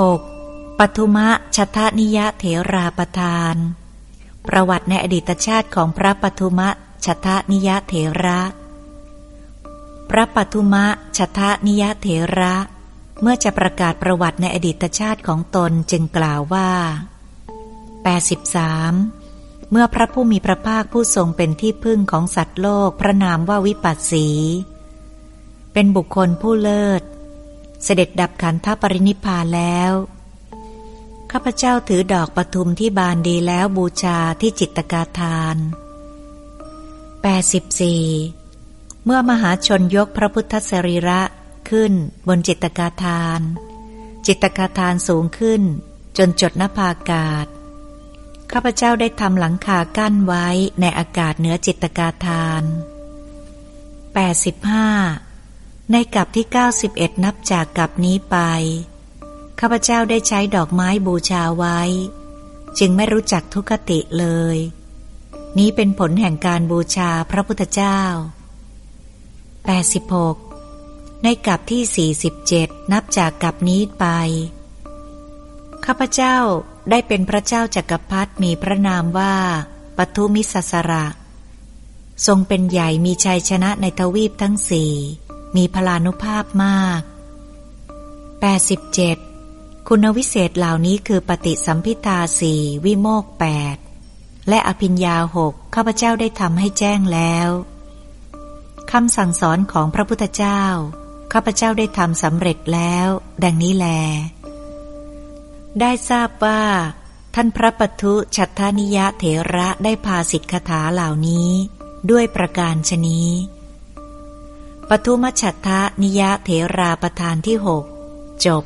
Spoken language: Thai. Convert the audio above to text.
6. ปทุมะชัทนิยะเถราประทาน ประวัติในอดีตชาติของพระปทุมะชัทนิยะเถระ พระปทุมะชัทนิยะเถระ เมื่อจะประกาศประวัติในอดีตชาติของตนจึงกล่าวว่า 83. เมื่อพระผู้มีพระภาคผู้ทรงเป็นที่พึ่งของสัตว์โลกพระนามว่าวิปัสสี เป็นบุคคลผู้เลิศ เสด็จดับขันธปรินิพพานแล้ว ข้าพเจ้าถือดอกปทุมที่บานดีแล้วบูชาที่จิตกาทาน 84. เมื่อมหาชนยกพระพุทธสรีระขึ้นบนจิตกาทาน จิตกาทานสูงขึ้น จนจดนภาอากาศ ข้าพเจ้าได้ทำหลังคากั้นไว้ในอากาศเหนือจิตกาทาน 85. ในกับที่ 91 นับจากกับนี้ไป ข้าพเจ้าได้ใช้ดอกไม้บูชาไว้ จึงไม่รู้จักทุกติเลย นี้เป็นผลแห่งการบูชาพระพุทธเจ้า 86. ในกับที่ 47 นับจากกับนี้ไป ข้าพเจ้าได้เป็นพระเจ้าจากักรพรรดิมีพระนามว่าปทุมิสสระ ทรงเป็นใหญ่มีชัยชนะในทวีปทั้งสี่ มีพลานุภาพมาก 87. คุณวิเศษเหล่านี้คือปฏิสัมพิทาสี่วิโมกแปดและอภิญญาหกข้าพเจ้าได้ทำให้แจ้งแล้วคำสั่งสอนของพระพุทธเจ้า ข้าพเจ้าได้ทำสำเร็จแล้ว ดังนี้แล ได้ทราบว่า ท่านพระปัทุชัทานิยะเถระได้พาสิทธคถาเหล่านี้ ด้วยประการชนี้ ปทุมชัทธนิยะเถราประธานที่หกจบ